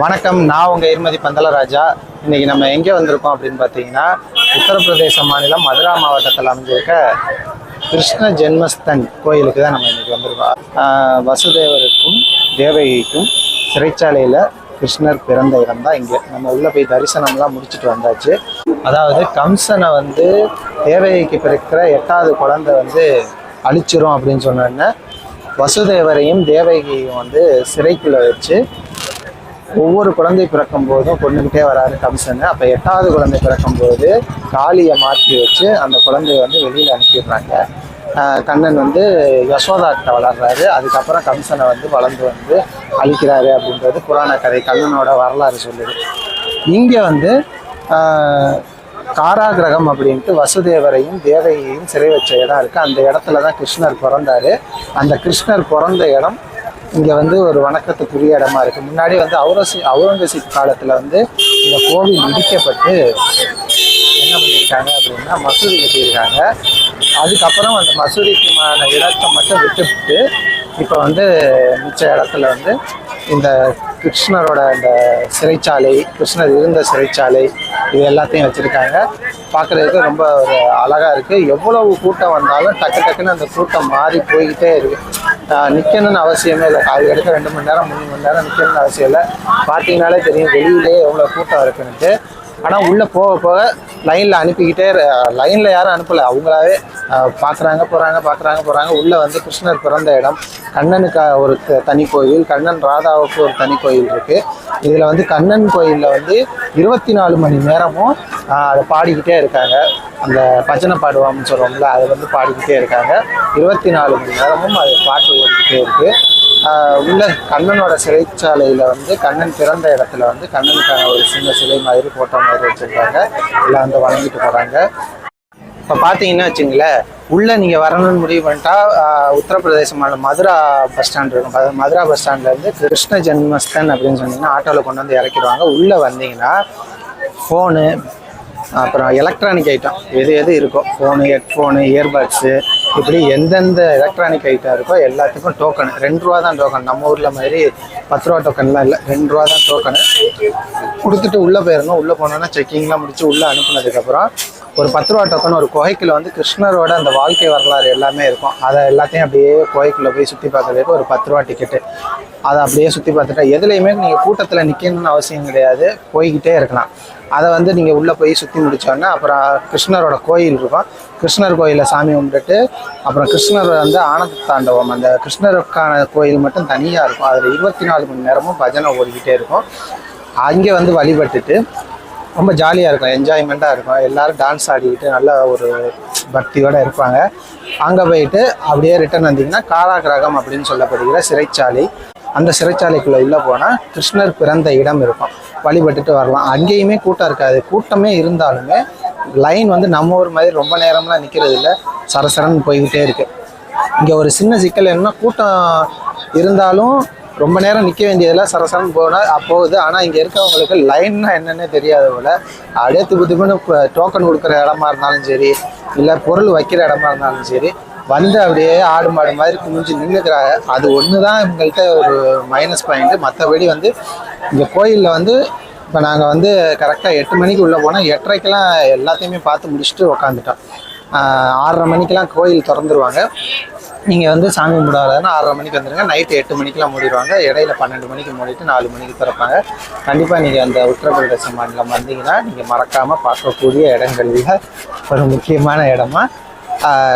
வணக்கம் நான் உங்கள் இருமதி பந்தலராஜா. இன்னைக்கு நம்ம எங்கே வந்திருக்கோம் அப்படின்னு பார்த்தீங்கன்னா உத்தரப்பிரதேச மாநிலம் மதுரா மாவட்டத்தில் அமைஞ்சிருக்க கிருஷ்ண ஜென்மஸ்தன் கோயிலுக்கு தான் நம்ம இன்னைக்கு வந்திருக்கோம். வசுதேவருக்கும் தேவகிக்கும் சிறைச்சாலையில் கிருஷ்ணர் பிறந்த இடம் தான் இங்கே. நம்ம உள்ளே போய் தரிசனம்லாம் முடிச்சுட்டு வந்தாச்சு. அதாவது கம்சனை வந்து தேவகிக்கு பிறக்கிற எட்டாவது குழந்தை வந்து அழிச்சிரும் அப்படின்னு சொன்னோடனே வசுதேவரையும் தேவகியையும் வந்து சிறைக்குள்ளே வச்சு ஒவ்வொரு குழந்தை பிறக்கும் போதும் கொண்டுகிட்டே வராரு கம்சன் அப்போ எட்டாவது குழந்தை பிறக்கும் போது காளியை மாற்றி வச்சு அந்த குழந்தைய வந்து வெளியில் அனுப்பிடுறாங்க. கண்ணன் வந்து யசோதாட்ட வளர்றாரு. அதுக்கப்புறம் கம்சனை வந்து வளர்ந்து வந்து அழிக்கிறாரு அப்படின்றது புராண கதை கண்ணனோட வரலாறு சொல்லுது. இங்கே வந்து காராகிரகம் அப்படின்ட்டு வசுதேவரையும் தேவையையும் சிறை வச்ச இடம் இருக்குது அந்த இடத்துல தான் கிருஷ்ணர் பிறந்தாரு. அந்த கிருஷ்ணர் பிறந்த இடம் இங்கே வந்து ஒரு வணக்கத்துக்குரிய இடமா இருக்குது முன்னாடி வந்து அவுரசி அவுரங்கசீப் காலத்தில் வந்து இந்த கோவில் இடிக்கப்பட்டு என்ன பண்ணியிருக்காங்க அப்படின்னா மசூதி கட்டியிருக்காங்க. அதுக்கப்புறம் அந்த மசூதிக்குமான இடத்தை மட்டும் விட்டுவிட்டு இப்போ வந்து மிச்ச இடத்துல வந்து இந்த கிருஷ்ணரோட அந்த சிறைச்சாலை கிருஷ்ணர் இருந்த சிறைச்சாலை இது எல்லாத்தையும் வச்சுருக்காங்க. பார்க்குறதுக்கு ரொம்ப ஒரு அழகாக இருக்குது எவ்வளவு கூட்டம் வந்தாலும் டக்கு டக்குன்னு அந்த கூட்டம் மாறி போய்கிட்டே இருக்குது நிற்கணும்னு அவசியமே இல்லை. கால் கிடைக்க ரெண்டு மணி நேரம் மூணு மணி நேரம் நிற்கணும்னு அவசியம் இல்லை. பார்த்தீங்கனாலே தெரியும் வெளியிலே எவ்வளோ கூட்டம் இருக்குன்ட்டு ஆனால் உள்ளே போக போக லைனில் அனுப்பிக்கிட்டே லைனில் யாரும் அனுப்பலை. அவங்களாவே பார்க்குறாங்க போகிறாங்க பார்க்குறாங்க போகிறாங்க உள்ளே வந்து கிருஷ்ணர் பிறந்த இடம். கண்ணனுக்கு ஒரு த- தனி கோயில். கண்ணன் ராதாவுக்கு ஒரு தனி கோயில் இருக்குது இதில் வந்து கண்ணன் கோயிலில் வந்து இருபத்தி நாலு மணி நேரமும் அதை பாடிக்கிட்டே இருக்காங்க. அந்த பஜனை பாடுவோம்னு சொல்கிறோம்ல அதை வந்து பாடிக்கிட்டே இருக்காங்க. இருபத்தி நாலு மணி நேரமும் அது பாட்டு ஓடிக்கிட்டே இருக்குது உள்ள கண்ணனோட சிறைச்சாலையில் வந்து கண்ணன் பிறந்த இடத்துல வந்து கண்ணனுக்கான ஒரு சின்ன சிலை மாதிரி போட்டோ மாதிரி வச்சுருக்காங்க. எல்லாம் வந்து வணங்கிட்டு போகிறாங்க இப்போ பார்த்தீங்கன்னா வச்சுங்களேன் உள்ளே நீங்கள் வரணும்னு முடிவு பண்ணிட்டா ஆஹ் உத்தரப்பிரதேச மதுரா பஸ் ஸ்டாண்ட் இருக்கும். மதுரா பஸ் ஸ்டாண்ட்லேருந்து கிருஷ்ண ஜென்மஸ்தன் அப்படின்னு சொன்னீங்கன்னா ஆட்டோவில் கொண்டு வந்து இறக்கிடுவாங்க. உள்ளே வந்தீங்கன்னா ஃபோனு அப்புறம் எலக்ட்ரானிக் ஐட்டம் எது எது இருக்கோ ஃபோனு ஹெட்ஃபோனு இயர்பட்ஸு இப்படி எந்தெந்த எலக்ட்ரானிக் ஐட்டம் இருக்கோ எல்லாத்துக்கும் டோக்கன் ரெண்டு ரூபா தான் டோக்கன் நம்ம ஊரில் மாதிரி பத்து ரூபா டோக்கன்லாம் இல்லை. ரெண்டு ரூபா தான் டோக்கனு கொடுத்துட்டு உள்ளே போயிடணும் உள்ளே போனோன்னா செக்கிங்லாம் முடிச்சு உள்ளே அனுப்புனதுக்கப்புறம் ஒரு பத்து ரூபா டோக்கன் ஒரு குகைக்குள்ள வந்து கிருஷ்ணரோட அந்த வாழ்க்கை வரலாறு எல்லாமே இருக்கும். அதை எல்லாத்தையும் அப்படியே குகைக்குள்ளே போய் சுற்றி பார்க்கறதுக்கு ஒரு பத்து ரூபா டிக்கெட்டு அதை அப்படியே சுற்றி பார்த்துட்டா எதுலேயுமே நீங்கள் கூட்டத்தில் நிற்கணும்னு அவசியம் கிடையாது. போய்கிட்டே இருக்கலாம். அதை வந்து நீங்கள் உள்ளே போய் சுற்றி முடிச்சோன்னா அப்புறம் கிருஷ்ணரோட கோயில் இருக்கும். கிருஷ்ணர் கோயிலில் சாமி கும்பிட்டுட்டு அப்புறம் கிருஷ்ணர் வந்து ஆனந்த தாண்டவம். அந்த கிருஷ்ணருக்கான கோயில் மட்டும் தனியாக இருக்கும். அதில் இருபத்தி நாலு மணி நேரமும் பஜனை ஓடிக்கிட்டே இருக்கும். அங்கே வந்து வழிபட்டுட்டு ரொம்ப ஜாலியாக இருக்கும். என்ஜாய்மெண்ட்டாக இருக்கும். எல்லாரும் டான்ஸ் ஆடிக்கிட்டு நல்ல ஒரு பக்தியோடு இருப்பாங்க. அங்கே போயிட்டு அப்படியே ரிட்டர்ன் வந்தீங்கன்னா காராகிரகம் அப்படின்னு சொல்லப்படுகிற சிறைச்சாலை. அந்த சிறைச்சாலைக்குள்ளே உள்ளே போனால் கிருஷ்ணர் பிறந்த இடம் இருக்கும். வழிபட்டுட்டு வரலாம். அங்கேயுமே கூட்டம் இருக்காது. கூட்டமே இருந்தாலுமே லைன் வந்து நம்ம ஊர் மாதிரி ரொம்ப நேரம்லாம் நிற்கிறது இல்லை. சரசரன்னு போய்கிட்டே இருக்குது இங்கே ஒரு சின்ன சிக்கல் என்னன்னா கூட்டம் இருந்தாலும் ரொம்ப நேரம் நிற்க வேண்டியதில் சரசரன்னு போனால் போகுது. ஆனால் இங்கே இருக்கவங்களுக்கு லைன்னா என்னென்னே தெரியாத போல் அப்படியே திப்பு திப்புன்னு டோக்கன் கொடுக்குற இடமா இருந்தாலும் சரி இல்லை பொருள் வைக்கிற இடமா இருந்தாலும் சரி வந்து அப்படியே ஆடு மாடு மாதிரி குமிஞ்சு நின்றுக்கிறாங்க அது ஒன்று தான் இவங்கள்ட்ட ஒரு மைனஸ் பாயிண்ட்டு மற்றபடி வந்து இந்த கோயிலில் வந்து இப்போ நாங்கள் வந்து கரெக்டாக எட்டு மணிக்கு உள்ளே போனால் எட்டரைக்கெல்லாம் எல்லாத்தையுமே பார்த்து முடிச்சுட்டு உக்காந்துட்டோம். ஆறரை மணிக்கெலாம் கோயில் திறந்துருவாங்க. நீங்கள் வந்து சாமி கும்பிடாதுன்னா ஆறரை மணிக்கு வந்துடுங்க நைட்டு எட்டு மணிக்கெல்லாம் மூடிடுவாங்க. இடையில பன்னெண்டு மணிக்கு மூடிட்டு நாலு மணிக்கு திறப்பாங்க. கண்டிப்பாக நீங்கள் அந்த உத்தரப்பிரதேச மாநிலம் வந்தீங்கன்னா நீங்கள் மறக்காமல் பார்க்கக்கூடிய இடங்களில் ஒரு முக்கியமான இடமா.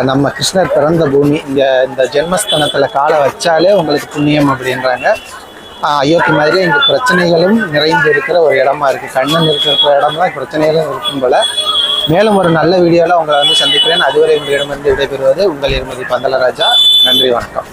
நம்ம கிருஷ்ணர் பிறந்த பூமி இங்கே இந்த ஜென்மஸ்தானத்தில் காலை வச்சாலே உங்களுக்கு புண்ணியம் அப்படின்றாங்க. அயோத்தி மாதிரியே இங்கே பிரச்சனைகளும் நிறைந்து இருக்கிற ஒரு இடமா இருக்குது கண்ணன் இருக்கிற இடம்லாம் பிரச்சனைகளும் இருக்கும் போல. மேலும் ஒரு நல்ல வீடியோவில் உங்களை வந்து சந்திக்கிறேன். அதுவரை உங்களிடமிருந்து விடைபெறுவது உங்கள் இருமதி பந்தலராஜா நன்றி வணக்கம்.